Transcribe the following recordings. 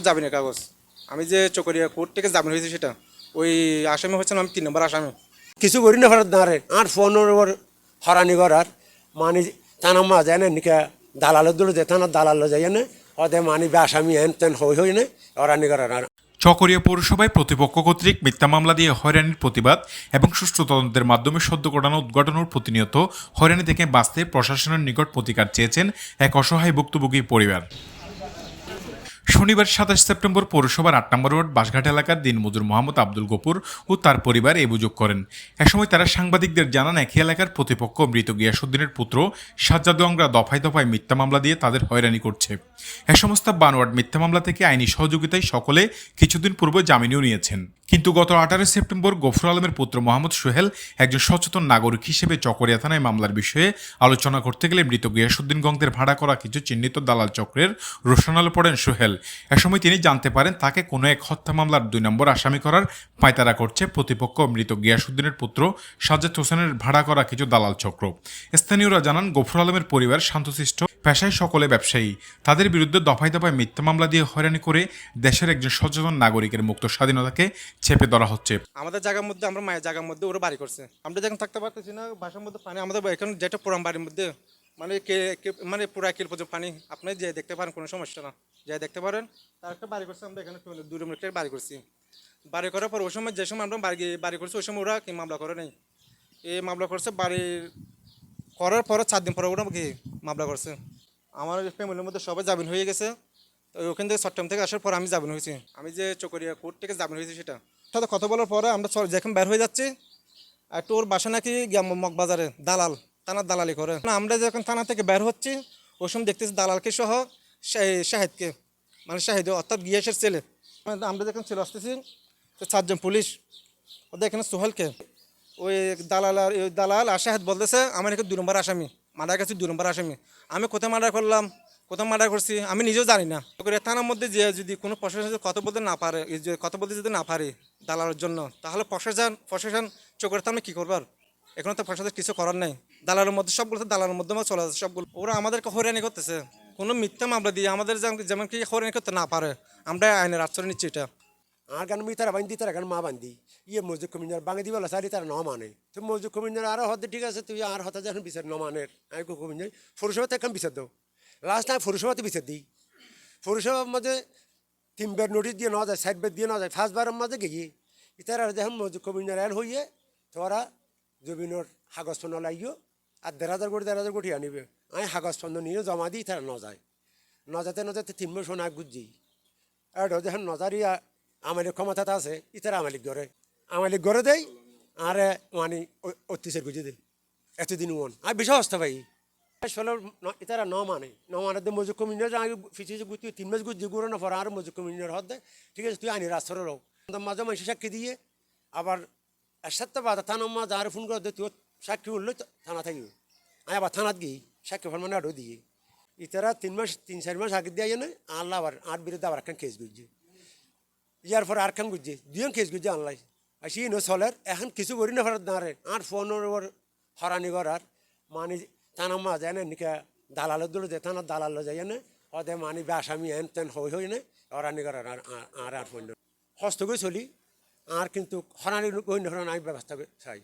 জামিনের কাগজ। আমি যে চকরিয়া কোর্ট থেকে জামিন হয়েছি সেটা। ওই আসামি হচ্ছেন আমি তিন নম্বর আসামি। কিছু করি না ফেরত দাঁড়ে। আর ফোনের ওর হরানি করার। মানে তানা মা যায় না নিকা দালালের দূরে যেতে না দালাল যায় না। ওদের মানে আসামি হেন তেন হই হই না হরানি করার আর। চকরিয়া পৌরসভায় প্রতিপক্ষ কর্তৃক মিথ্যা মামলা দিয়ে হয়রানির প্রতিবাদ এবং সুষ্ঠু তদন্তের মাধ্যমে সদ্য ঘটানো উদ্ঘাটনের প্রতিনিয়ত হয়রানি থেকে বাঁচতে প্রশাসনের নিকট প্রতিকার চেয়েছেন এক অসহায় ভুক্তভোগী পরিবার। শনিবার সাতাশ সেপ্টেম্বর পৌরসভার আট নম্বর ওয়ার্ড বাসঘাট এলাকার দিনমজুর মোহাম্মদ আব্দুল গফুর ও তার পরিবার অভিযোগ করেন। এ সময় তারা সাংবাদিকদের জানান, একই এলাকার প্রতিপক্ষ মৃত গিয়াসুদ্দিনের পুত্র সাজ্জাদ অংরা দফায় দফায় মিথ্যা মামলা দিয়ে তাদের হয়রানি করছে। এ সমস্ত বানোয়ার্ড মিথ্যা মামলা থেকে আইনি সহযোগিতায় সকলে কিছুদিন পূর্বে জামিনও নিয়েছেন। কিন্তু গত আঠারো সেপ্টেম্বর গফুর আলমের পুত্র মোহাম্মদ সোহেল একজন সচেতন নাগরিক হিসেবে চকরিয়া থানায় মামলার বিষয়ে আলোচনা করতে গেলে মৃত গিয়াসুদ্দিন গঙ্গের ভাড়া করা কিছু চিহ্নিত দালাল চক্রের রোশনালে পড়েন সোহেল। এ সময় তিনি জানতে পারেন তাকে কোনো এক হত্যা মামলার দুই নম্বর আসামি করার পায়তারা করছে প্রতিপক্ষ মৃত গিয়াসুদ্দিনের পুত্র সাজ্জাদ হোসেনের ভাড়া করা কিছু দালাল চক্র। স্থানীয়রা জানান, গফুর আলমের পরিবার শান্তশিষ্ট, পেশায় সকলে ব্যবসায়ী। তাদের বিরুদ্ধে দফায় দফায় মিথ্যা মামলা দিয়ে হয়রানি করে দেশের একজন সচেতন নাগরিকের মুক্ত স্বাধীনতাকে চেপে ধরা হচ্ছে। আমাদের জায়গার মধ্যে, আমরা মায়ের জায়গার মধ্যে ওরা বাড়ি করছে। আমরা যখন থাকতে পারতেছি না বাসার মধ্যে পানি, আমাদের এখন যেটা পুরান বাড়ির মধ্যে মানে কে মানে পুরা কিল পর্যন্ত পানি, আপনি যে দেখতে পারেন, কোনো সমস্যা না। যাই দেখতে পারেন, তার একটা বাড়ি করছে, আমরা এখানে দূরে একটা বাড়ি করছি। বাড়ি করার পর ওই সময় যে সময় আমরা বাড়ি বাড়ি করছি, ওই সময় ওরা কি মামলা করে নেই। এই মামলা করছে, বাড়ির করার পরে চার দিন পরে ওরা কি মামলা করছে। আমার ফ্যামিলির মধ্যে সবাই জামিন হয়ে গেছে। তো ওখান থেকে চট্টগ্রাম থেকে আসার পর আমি জামিন হয়েছি। আমি যে চকরিয়া কোর্ট থেকে জামিন হয়েছি সেটা। সাথে কথা বলার পরে আমরা যখন বের হয়ে যাচ্ছি, আর তোর বাসা নাকি মগবাজারে, দালাল। থানার দালালি করে। আমরা যখন থানা থেকে বের হচ্ছি, ওই সময় দেখতেছি দালালকে সহ শাহ- শাহেদকে মানে শাহিদ, অর্থাৎ গিয়াসের ছেলে। মানে আমরা যখন চলে আসতেছি তো চারজন পুলিশ, ওদের এখানে সোহেলকে। ওই দালাল আর, ওই দালাল আর শাহেদ বলতেছে, আমার এখানে দুই নম্বর আসামি, মার্ডার কাছে দুই নম্বর আসামি। আমি কোথায় মার্ডার করলাম, কোথায় মার্ডার করছি, আমি নিজেও জানি না। থানার মধ্যে যে যদি কোনো প্রশাসন কথা বলতে না পারে কথা বলতে যদি না পারে দালালের জন্য, তাহলে প্রশাসন প্রশাসন চোখের থামে কী করবার এখানে তো প্রশাসন কিছু করার নেই। দালালের মধ্যে সবগুলো দালালের মধ্যে চলে যাচ্ছে, সবগুলো। ওরা আমাদেরকে হয়রানি করতেছে। কোনো মিথ্যা মামলা দিয়ে আমাদের যেমন- কি হয়রানি করতে না পারে, আমরা আইনের আশ্রয় নিচ্ছি এটা। আর গান মি তারা বান্ধি তারা গান মা বান্ধি ইয়ে মসজিদ কমিনার বাঙে দিবলা সারি তারা ন মানে। তো মসজিদ কমিনার আরও হতে ঠিক আছে, তুই আর হতে যখন বিচার ন মানে আমি কমিনার পৌরসভাতে এখন বিচার দাও লাস্ট টাইম পৌরসভাতে বিচার দিই। পৌরসভার মাঝে তিনবার নোটিশ দিয়ে নেওয়া যায় সাইডবার দিয়ে নেওয়া যায় ফার্স্টবারের মাঝে গিয়ে ইতারা যখন মসজিদ কমিনার এল হইয়ে তোরা জমিনের পণ্য লাগিও আর দেড় হাজার কোটি, দেড় হাজার কোটি আনিবে। আমি কাগজ পণ্য নিয়ে জমা দিই, তারা নজায়। নজাতে ন ন যেতে তিন মাস সোনা গুজি আর যখন নজারিয়া আমালিক ক্ষমতাটা আছে, ইতারা আমালিক গড়ে আমালিক গড়ে দেয় আর মানে অত্যাচার গুজি দেয় এতদিন মন আর বেশি হস্ত ভাই। আসলে ন- ইতারা ন মানে। ন মানে দে মজুক কমিউনিয়র আমি ফিসি গুতি তিন মাস গুজি গুড়ো না পর আর মজুক কমিউনিয়র হদ ঠিক আছে, তুই আনি রাস্তার রো মাঝে মাসে সাক্ষী দিয়ে, আবার এক সপ্তাহ বাদ থানা মা যার ফোন করে তুই সাক্ষী উঠলে থানা থাকিব আমি আবার থানাত গিয়ে সাক্ষী মানে আরও দিয়ে। ইতারা তিন মাস, তিন, চার মাস আগে দিয়ে না আল্লাহ আবার আর বিরুদ্ধে আবার একখান কেস গুজছে ইয়ার পর আর খান গুজছে দুজন কেস গুজছে আনলাই আসি নো চলের এখন কিছু করি না ফেরত দাঁড়ে আর ফোনের ওর হরানি করার। মানে থানা মা যায় না নিকা দালালের দূরে যে থানা দালাল যায় না। ওদের মানে আসামি হেন তেন হই হই না হরানি করার আর আর- আর আর ফোন হস্ত করে চলি। আর কিন্তু হরানি কই আমি ব্যবস্থা চাই।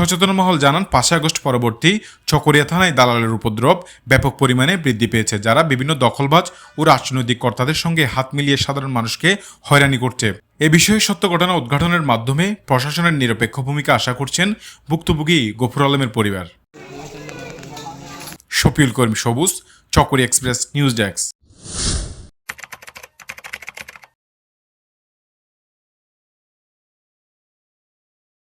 সচেতন মহল জানান পাঁচই আগস্ট পরবর্তী চকরিয়া থানায় দালালের উপদ্রব ব্যাপক পরিমাণে বৃদ্ধি পেয়েছে, যারা বিভিন্ন দখলবাজ ও রাজনৈতিক কর্তাদের সঙ্গে হাত মিলিয়ে সাধারণ মানুষকে হয়রানি করছে। এ বিষয়ে সত্য ঘটনা উদ্ঘাটনের মাধ্যমে প্রশাসনের নিরপেক্ষ ভূমিকা আশা করছেন ভুক্তভোগী গফুর আলমের পরিবার। শফিউল করিম, সবুজ চকরি এক্সপ্রেস, নিউজ ডেস্ক।